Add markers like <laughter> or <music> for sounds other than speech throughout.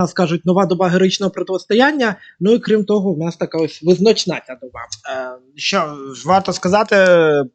нас кажуть, нова доба героїчного протистояння. Ну і крім того, в нас така ось визначна ця доба. Е, Що ж, варто сказати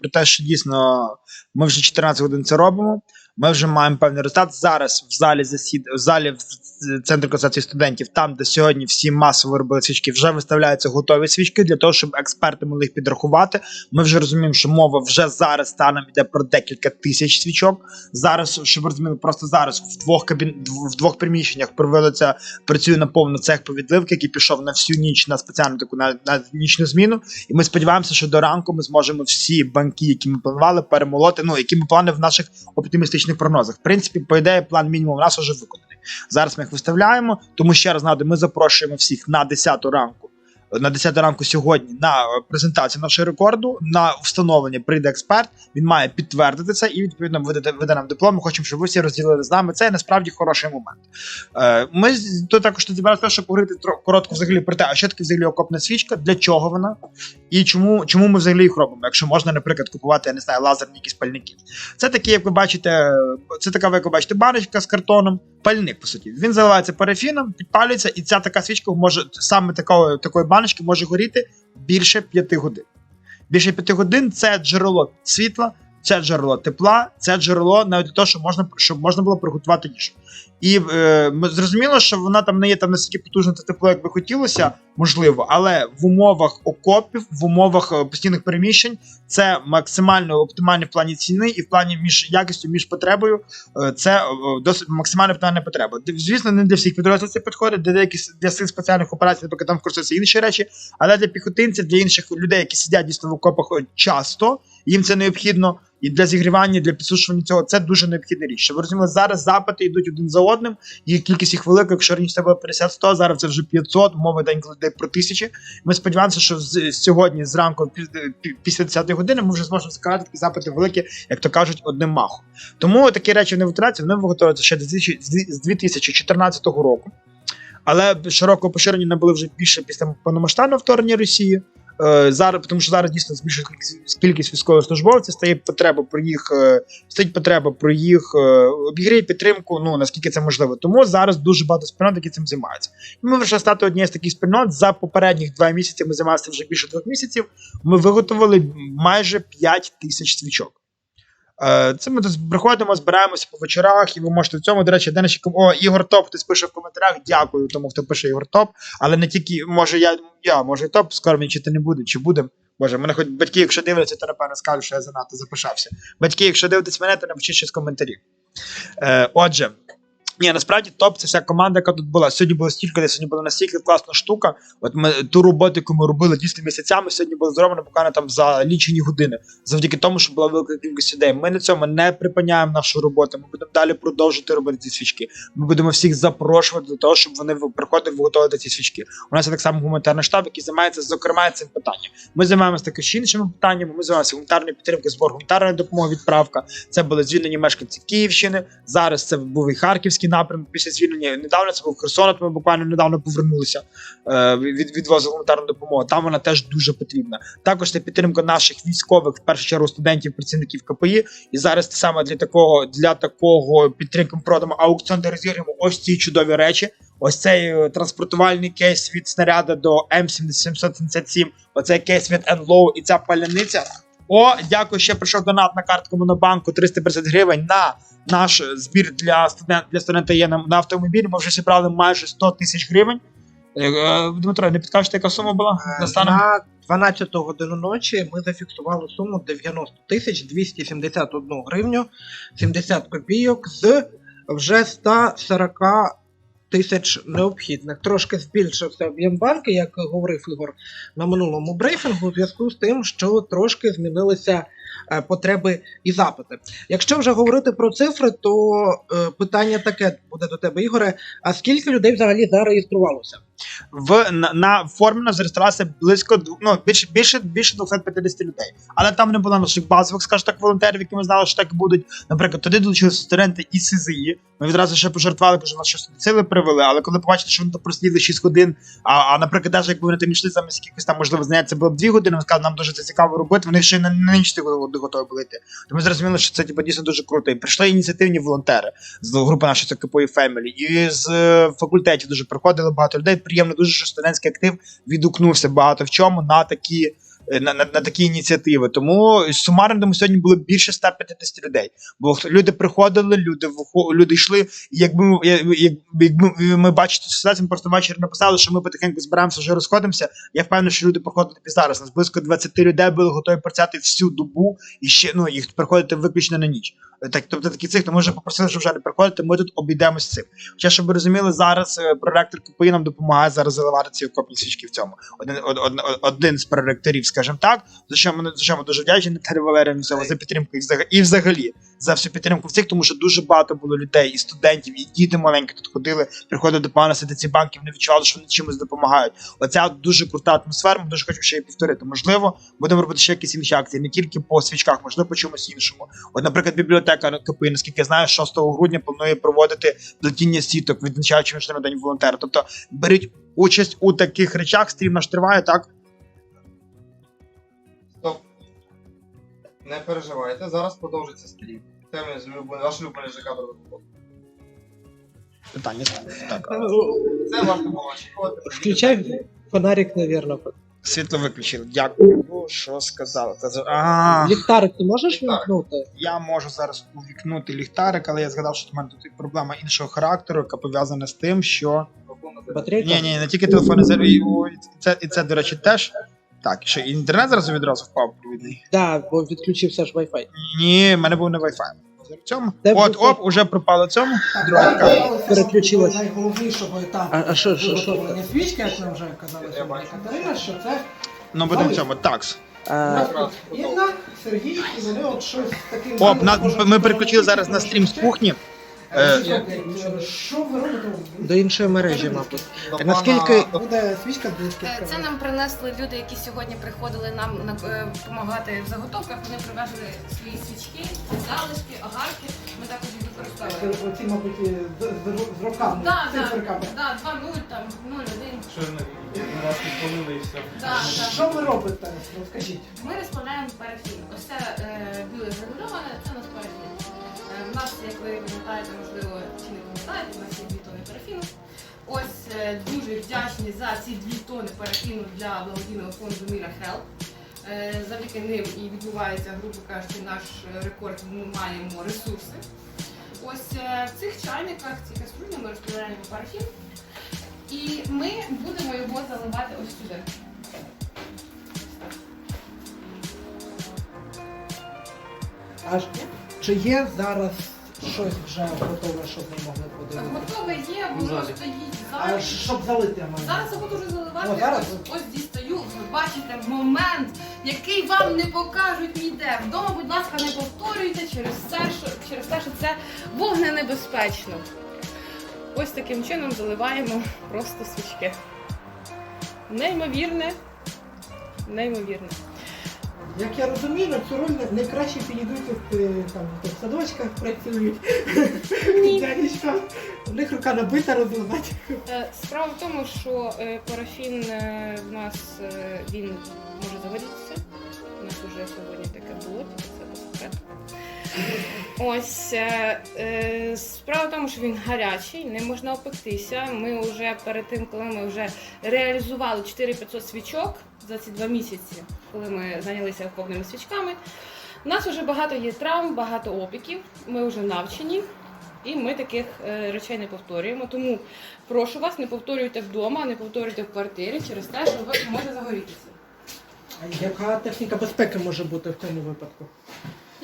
про те, що дійсно ми вже 14 годин це робимо. Ми вже маємо певний результат. Зараз в залі засід в залі в центрі консультації студентів, там де сьогодні всі масово робили свічки, вже виставляються готові свічки для того, щоб експерти могли їх підрахувати. Ми вже розуміємо, що мова вже зараз станом іде про декілька тисяч свічок. Зараз, щоб розуміли, просто зараз в двох кабін в двох приміщеннях проводиться працює наповно цех по відливки, який пішов на всю ніч на спеціальну таку на, на нічну зміну. І ми сподіваємося, що до ранку ми зможемо всі банки, які ми планували, перемолоти. Ну які ми плани в наших оптимістичних прогнозах. В принципі, по ідеї, план мінімум у нас вже виконаний. Зараз ми їх виставляємо. Тому ще раз нагадую, ми запрошуємо всіх на 10 ранку. На 10 ранку сьогодні на презентацію нашого рекорду на встановлення прийде експерт. Він має підтвердити це і відповідно видати виде нам диплом. Ми хочемо, щоб ви всі розділили з нами. Це насправді хороший момент. Е, Ми тут також тут зібралися, щоб поговорити коротко взагалі про те, а що таке взагалі окопна свічка, для чого вона і чому, чому ми взагалі їх робимо, якщо можна, наприклад, купувати, я не знаю, лазерні якісь пальники. Це такі, як ви бачите, це така, як ви бачите, баночка з картоном, пальник, по суті. Він заливається парафіном, підпалюється, і ця така свічка може саме такої, такої баночки може горіти більше 5 годин. Більше 5 годин це джерело світла, це джерело тепла, це джерело навіть для того, щоб можна, щоб можна було приготувати їжу. І е, зрозуміло, що вона там не є там настільки потужна та тепло, як би хотілося, можливо, але в умовах окопів, в умовах е, постійних переміщень, це максимально оптимальний в плані ціни і в плані між якістю, між потребою. е, Це е, досить максимально оптимальна потреба. Звісно, не для всіх підрозділів це підходить, для деяких для сил спеціальних операцій, наприклад, там використовуються інші речі, але для піхотинців, для інших людей, які сидять дійсно в окопах часто, їм це необхідно. І для зігрівання, для підсушування цього це дуже необхідна річ. Щоб ви розуміли, зараз запити йдуть один за одним, їх кількість їх велика. Якщо раніше було 50-100, зараз це вже 500, мова йде інколи про тисячі. Ми сподіваємося, що з- сьогодні зранку, пі- після 10 години, ми вже зможемо закривати такі запити великі, як то кажуть, одним махом. Тому такі речі не витрачаються, вони виготовляються ще з 2000 з 2014 року. Але широкого поширення набули вже більше після повномасштабного вторгнення Росії. Е, зараз, тому що зараз дійсно збільшується кількість- військовослужбовців, стає потреба про їх, е, стоїть потреба про їх е, обігрій, підтримку, ну наскільки це можливо. Тому зараз дуже багато спільнот, які цим займаються. І ми вже стати однією з таких спільнот. За попередніх два місяці ми займалися вже більше двох місяців. Ми виготовили майже 5 тисяч свічок. Е, Це ми приходимо, збираємося по вечорах, і ви можете в цьому, до речі, де О, Ігор Топ, хтось пише в коментарях. Дякую тому, хто пише Ігор Топ. Але не тільки, може, я, я може, і топ скоро мені чити не буде, чи буде. Боже, мене хоч батьки, якщо дивляться, то напевно скажуть, що я занадто запишався. Батьки, якщо дивитесь мене, то напишіть щось в коментарі. Е, отже, ні, насправді топ це вся команда, яка тут була. Сьогодні було стільки, сьогодні була настільки класна штука. От ми ту роботу, яку ми робили дійсно місяцями, сьогодні було зроблено буквально там за лічені години, завдяки тому, що була велика кількість людей. Ми на цьому не припиняємо нашу роботу. Ми будемо далі продовжувати робити ці свічки. Ми будемо всіх запрошувати до того, щоб вони приходили виготовити ці свічки. У нас є так само гуманітарний штаб, який займається зокрема цим питанням. Ми займаємося також іншими питаннями. Ми займаємося гуманітарною підтримкою, збор гуманітарної допомоги, відправка. Це були звільнені мешканці Київщини. Зараз це був і Харківський напрямок після звільнення. Недавно це був Херсон, от ми буквально недавно повернулися е, від відвозу гуманітарну допомогу. Там вона теж дуже потрібна. Також це підтримка наших військових, в першу чергу студентів, працівників КПІ. І зараз саме для такого для такого підтримки ми проводимо аукціон, де розіграємо ось ці чудові речі. Ось цей е, транспортувальний кейс від снаряда до М777, оцей кейс від Enlow і ця паляниця. О, дякую, ще прийшов донат на картку Монобанку 350 гривень на наш збір для студент для студента є на, на автомобіль. Ми вже зібрали майже 100 тисяч гривень. Е, е, Дмитро, не підкажете, яка сума була на станом? На 12 годину ночі ми зафіксували суму 90 тисяч 271 гривню 70 копійок з вже 140 тисяч необхідних. Трошки збільшився об'єм банки, як говорив Ігор на минулому брифінгу, у зв'язку з тим, що трошки змінилися потреби і запити. Якщо вже говорити про цифри, то е, питання таке буде до тебе, Ігоре: а скільки людей взагалі зареєструвалося? В на, на формі зареєструвалося близько ну, більше більше більше 250 людей. Але там не було наших базових, скажімо так, волонтерів, які ми знали, що так будуть. Наприклад, туди долучилися студенти із СЗІ. Ми відразу ще пожартували, бо нас щось сили привели. Але коли побачили, що вони то просиділи 6 годин, а, а наприклад, навіть якби вони там йшли замість якихось там можливо занять, це було б 2 години. Ми сказали, нам дуже це цікаво робити. Вони ще на, на години готові були йти. То ми зрозуміли, що це типу, дійсно дуже круто. І прийшли ініціативні волонтери з групи нашої це Фемілі. І з е, факультетів дуже приходили багато людей. Приємно дуже, що студентський актив відгукнувся багато в чому на такі. Е, На, на, на такі ініціативи. Тому сумарно думаю, сьогодні було більше 150 людей. Бо люди приходили, люди люди йшли. І якби ми, якби ми бачите ситуацію, ми просто ввечері написали, що ми потихеньку збираємося, вже розходимося. Я впевнений, що люди приходили і зараз. Нас близько 20 людей були готові працювати всю добу і ще ну їх приходити виключно на ніч. Так, тобто такі цих, то ми вже попросили, що вже не приходити, ми тут обійдемось цим. Хоча, щоб ви розуміли, зараз е, проректор КПІ нам допомагає зараз заливати ці окопні свічки в цьому. Один, од, од, од- один з проректорів, скажімо так, за що ми за що ми дуже вдячні Наталі Сова за підтримку і взагалі, і взагалі за всю підтримку в цих, тому що дуже багато було людей, і студентів, і діти маленькі тут ходили, приходили до пана ці банки, вони відчували, що вони чимось допомагають. Оця дуже крута атмосфера. Ми дуже хочемо ще її повторити. Можливо, будемо робити ще якісь інші акції, не тільки по свічках, можливо, по чомусь іншому. От, наприклад, бібліотека КПІ, наскільки я знаю, 6 грудня планує проводити плетіння сіток, відзначаючи міжнародний день волонтера. Тобто беріть участь у таких речах. Стрім наш триває, так? Стоп. Не переживайте, зараз продовжиться стрім. Це ми з любов- ваш улюблений ЖК Бродокоп. Питання так. Це варто було очікувати. Включай фонарик, наверное. Світло виключили. Дякую. Ну, Що сказали? Це А, Ліхтарик ти можеш Ліхтарик. вимкнути? я можу зараз увікнути ліхтарик, але я згадав, що в мене тут проблема іншого характеру, яка пов'язана з тим, що. Батарейка? Ні, ні, не тільки телефони, це і, це, і це, до речі, теж. Так, що інтернет зараз відразу впав провідний. Да, бо відключився ж Wi-Fi. Ні, в мене був не Wi-Fi. Цьому. Де От, оп, уже пропало цьому. Друга камера. Переключилась. Найголовнішого етап. А, а що, що, що? виготовлення свічки, як ми вже казали сьогодні. Катерина, що це Ну, будемо цьому. Такс. А, Інна, Сергій, і вони от щось таким Оп, чином на, можуть ми переключили зараз на стрім з кухні. Е, Е, Що ви робите? до іншої мережі, мабуть. До пана- Наскільки- Буде свічка з Е. Це нам принесли люди, які сьогодні приходили нам на- допомагати в заготовках. Вони привезли свої свічки, залишки, агарки. Ми також їх використовуємо. Оці, мабуть, з, роками, Да, да, циферками. да, 2 0 там 0 1 Що ви робите? Розкажіть. Ми розплавляємо парафін. Ось це е, біле гранульоване, це у. Е, нас, як ви пам'ятаєте, можливо, чи не пам'ятаєте, у нас є дві тони парафіну. Ось е, дуже вдячні за ці дві тони парафіну для благодійного фонду Міра Хелп. Е, Завдяки ним і відбувається, грубо кажучи, наш рекорд. Ми маємо ресурси. Ось в цих чайниках, ці каструлі ми розподіляємо парафін. І ми будемо його заливати ось сюди. А ж- чи є зараз щось вже готове, щоб ми могли подивитися? Готове є, воно залі. стоїть А залі. щоб залити я маю. Зараз я буду вже заливати. О, зараз? Ось, ось дістаю. Ви бачите момент, який вам не покажуть ніде. Вдома, будь ласка, не повторюйте через те, що через те, що це вогненебезпечно. Ось таким чином заливаємо просто свічки. Неймовірне. Неймовірне. Як я розумію, на цю роль найкраще підійдуть от, е, там хто в садочках працюють. Ні. <laughs> Дядечка, у них рука набита розливати. Е, Справа в тому, що е, парафін е, в нас е, він може загорітися. У нас вже сьогодні таке було, тільки це по секрету. Ось е, е, справа в тому, що він гарячий, не можна опектися. Ми вже перед тим, коли ми вже реалізували 4500 свічок за ці два місяці, коли ми зайнялися повними свічками. У нас вже багато є травм, багато опіків. Ми вже навчені. І ми таких е, речей не повторюємо. Тому прошу вас, не повторюйте вдома, не повторюйте в квартирі через те, що ви може загорітися. А Яка техніка безпеки може бути в цьому випадку?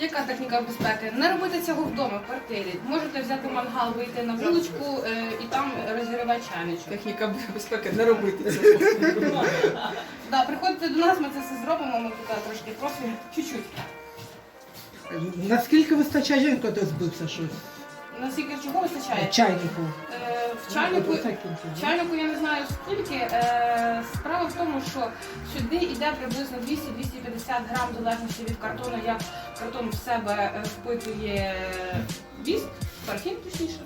Яка техніка безпеки? Не робити цього вдома в квартирі. Можете взяти мангал, вийти на вуличку е, і там розігрівати чайничок. Техніка безпеки не робити цього. Да, приходьте до нас, ми це все зробимо. Ми тут е, трошки просимо чуть-чуть. Наскільки вистачає жінка, де щось? Наскільки чого вистачає? Чайнику. Е, в чайнику. В чайнику я не знаю скільки. Е, справа в тому, що сюди йде приблизно 200-250 грам, в залежності від картону, як картон в себе е, впитує віск, парфін точніше.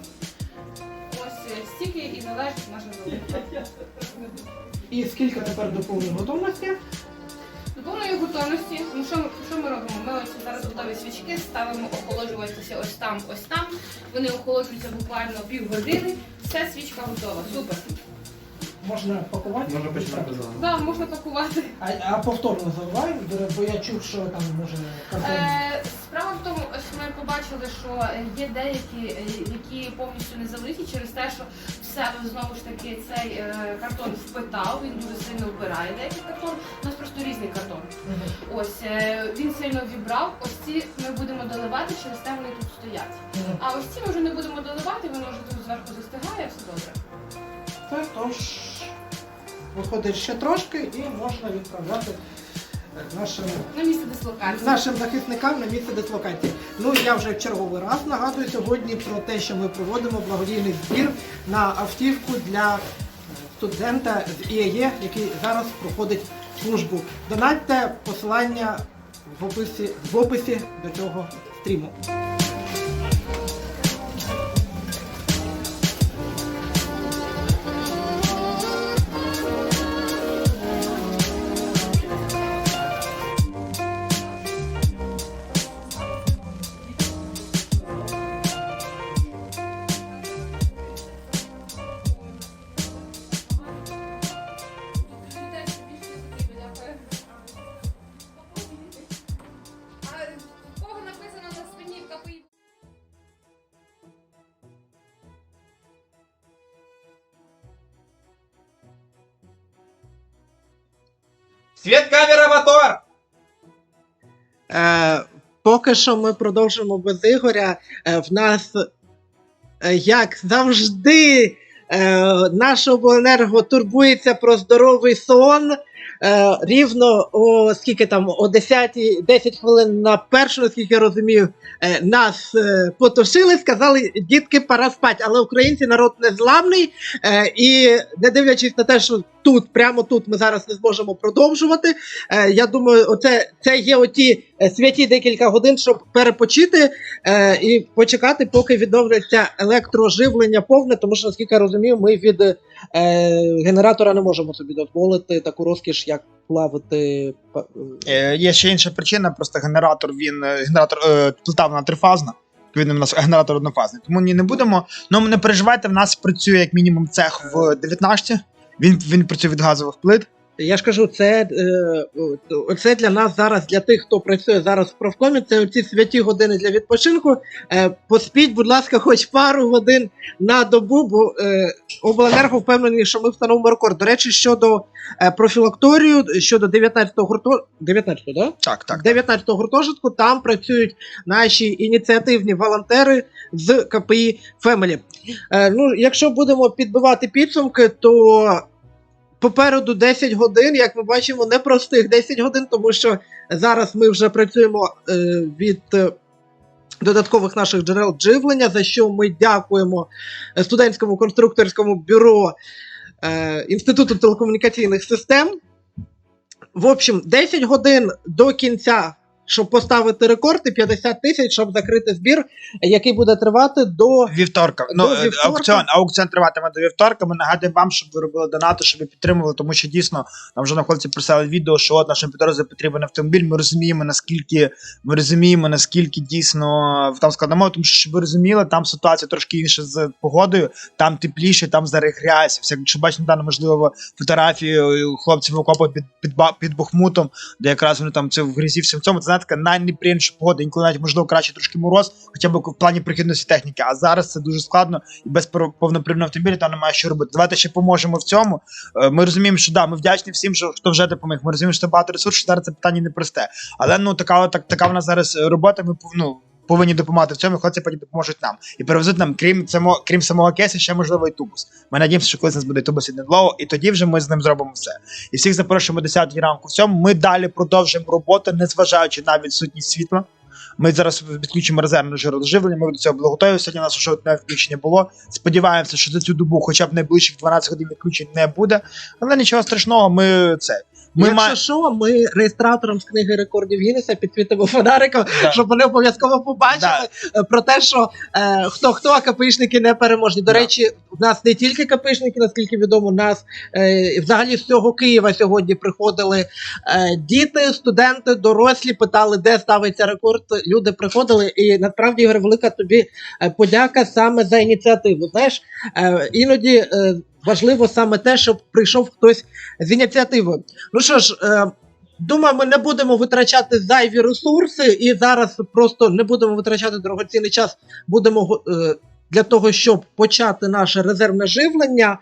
Ось е, стільки і залежить наша залежність. І скільки тепер до повної готовності? До готовності, ну що ми, що ми робимо? Ми ось зараз готові свічки, ставимо охолоджуватися ось там, ось там. Вони охолоджуються буквально півгодини. Все, свічка готова. Супер. Можна пакувати? Можна починати заново. Да, можна пакувати. А, а повторно заливаємо, бо я чув, що там може картон. Е, побачили, що е, є деякі, е, які повністю не залиті через те, що в себе знову ж таки цей е, картон впитав, він дуже сильно вбирає деякий картон. У нас просто різний картон. Ось він сильно вібрав. Ось ці ми будемо доливати, через те вони тут стоять. А ось ці ми вже не будемо доливати, воно вже тут зверху застигає, все добре. Це тож виходить ще трошки і можна відправляти нашим, На місце дислокації. нашим захисникам на місце дислокації. Ну я вже в черговий раз нагадую сьогодні про те, що ми проводимо благодійний збір на автівку для е, студента з ІАЄ, який зараз проходить службу. Донатьте посилання в описі, в описі до цього стріму. Світ камера мотор! Е, поки що ми продовжимо без Ігоря. Е, в нас, е, як завжди, е, наш обленерго турбується про здоровий сон. Е, рівно о скільки там, о 10, 10 хвилин на першу, наскільки я розумію, е, нас е, потушили, сказали, дітки, пора спати. Але українці народ незламний. І не дивлячись на те, що тут, прямо тут, ми зараз не зможемо продовжувати. Я думаю, оце це є оті святі декілька годин, щоб перепочити і почекати, поки відновляться електроживлення повне, тому що, наскільки я розумію, ми від е, генератора не можемо собі дозволити таку розкіш, як плавати. Е, Є ще інша причина, просто генератор він е, генератор е, плитавна трифазна. Відповідно, у нас генератор однофазний. Тому ні, не будемо. Ну не переживайте, в нас працює як мінімум цех в 19. Він, він працює від газових плит. Я ж кажу, це, е, це для нас зараз, для тих, хто працює зараз в профкомі, це оці святі години для відпочинку. Е, поспіть, будь ласка, хоч пару годин на добу, бо е, обленерго впевнені, що ми встановимо рекорд. До речі, щодо профілакторію, щодо 19-го гурту... 19-го, да? Так, так. 19-го гуртожитку там працюють наші ініціативні волонтери з КПІ. Е, ну, якщо будемо підбивати підсумки, то попереду 10 годин, як ми бачимо, непростих 10 годин, тому що зараз ми вже працюємо е, від. е, Додаткових наших джерел живлення, за що ми дякуємо е, студентському конструкторському бюро е, Інституту телекомунікаційних систем. В общем, 10 годин до кінця, щоб поставити рекорд, і 50 тисяч, щоб закрити збір, який буде тривати до Вівторка. До Ну, е, вівторка. аукціон, аукціон триватиме до вівторка. Ми нагадуємо вам, щоб ви робили донати, щоб ви підтримували, тому що дійсно нам вже на хлопці прислали відео, що от нашим підрозділу потрібен автомобіль. Ми розуміємо, наскільки ми розуміємо, наскільки дійсно там складно тому що щоб ви розуміли, там ситуація трошки інша з погодою, там тепліше, там зараз грязь. Якщо бачите недавно, можливо, фотографії е, хлопців в окопах під, під, під Бахмутом, де якраз вони там це в грязі всім цьому. Це знаєте, така найнеприємніша погода. Інколи навіть можливо краще трошки мороз, хоча б в плані прохідності техніки. А зараз це дуже складно і без повнопривного автомобіля там немає що робити. Давайте ще поможемо в цьому. Е, Ми розуміємо, що да, ми вдячні всім, хто вже допоміг. Ми розуміємо, що це багато ресурсів. Зараз це питання непросте. Але ну така, так, така в нас зараз е, робота. Ми ну, повинні допомагати в цьому. Хлопці потім допоможуть нам і перевезуть нам, крім само, крім самого кейсу, ще можливо і тубус. Ми надіємося, що колись нас буде тубус від Недлоу, і тоді вже ми з ним зробимо все. І всіх запрошуємо о 10 ранку. В цьому ми далі продовжуємо роботу, незважаючи на відсутність світла. Ми зараз відключимо резервне жирозживлення, ми до цього були готові. Сьогодні у нас вже одне відключення було. Сподіваємося, що за цю добу, хоча б найближчих 12 годин відключень не буде. Але нічого страшного, ми це. Ми Якщо маємо. що, ми реєстраторам з книги рекордів Гіннеса підсвітимо фонариком, Да. щоб вони обов'язково побачили е, про те, що е, хто хто, а КПІшники не переможні. До Да. речі, у нас не тільки КПІшники, наскільки відомо, нас е, взагалі з всього Києва сьогодні приходили е, діти, студенти, дорослі, питали, де ставиться рекорд. Люди приходили, і насправді Ігор, велика тобі е, подяка саме за ініціативу. Знаєш, е, іноді. Е, Важливо саме те, щоб прийшов хтось з ініціативою. Ну що ж, е, думаю, ми не будемо витрачати зайві ресурси і зараз просто не будемо витрачати дорогоцінний час. Будемо е, для того, щоб почати наше резервне живлення.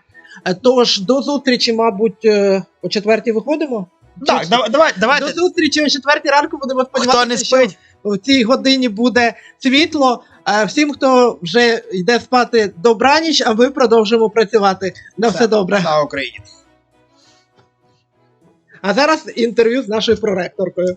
Е, Тож до зустрічі, мабуть, е, о четвертій виходимо. Так, давай, давай, давайте. До зустрічі о четвертій ранку будемо Хто сподіватися, що в цій годині буде світло. Всім, хто вже йде спати, добраніч, а ми продовжимо працювати. На все добре. на Україні. А зараз інтерв'ю з нашою проректоркою.